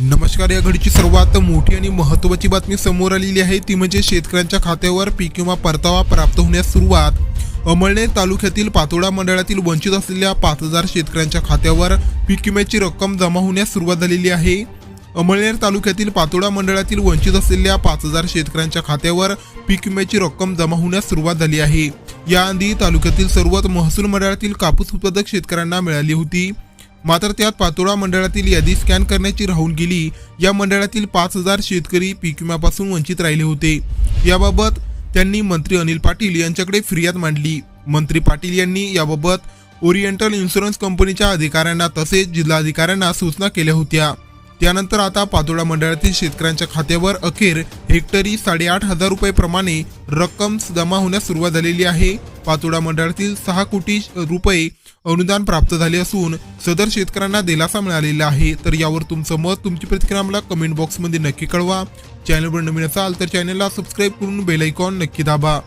नमस्कार या घडीची सर्वात मोठी आणि महत्त्वाची बातमी समोर आलेली आहे. ती म्हणजे शेतकऱ्यांच्या खात्यावर पीक विमा परतावा प्राप्त होण्यास सुरुवात. अमळनेर तालुक्यातील पातोडा मंडळातील वंचित असलेल्या पाच हजार शेतकऱ्यांच्या खात्यावर पीक विम्याची रक्कम जमा होण्यास सुरुवात झालेली आहे. अमळनेर तालुक्यातील पातोडा मंडळातील वंचित असलेल्या पाच हजार शेतकऱ्यांच्या खात्यावर पीक विम्याची रक्कम जमा होण्यास सुरुवात झाली आहे. याआधी तालुक्यातील सर्वच महसूल मंडळातील कापूस उत्पादक शेतकऱ्यांना मिळाली होती. मात्र त्यात पातोळा मंडळातील यादी स्कॅन करण्याची राहून गेली. या मंडळातील पाच हजार शेतकरी पीक विम्यापासून वंचित राहिले होते. याबाबत त्यांनी मंत्री अनिल पाटील यांच्याकडे फिर्याद मांडली. मंत्री पाटील यांनी याबाबत ओरिएंटल इन्शुरन्स कंपनीच्या अधिकाऱ्यांना तसेच जिल्हाधिकाऱ्यांना सूचना केल्या होत्या. त्यानंतर आता पातोडा मंडळातील शेतकऱ्यांच्या खात्यावर अखेर हेक्टरी साडेआठ हजार रुपये प्रमाणे रक्कम जमा होण्यास सुरुवात झालेली आहे. पातोडा मंडळातील सहा कोटी रुपये अनुदान प्राप्त झाले असून सदर शेतकऱ्यांना दिलासा मिळालेला आहे. तर यावर तुमचं मत तुमची प्रतिक्रिया मला कमेंट बॉक्समध्ये नक्की कळवा. चॅनलवर नवीन असाल तर चॅनलला सबस्क्राईब करून बेल आयकॉन नक्की दाबा.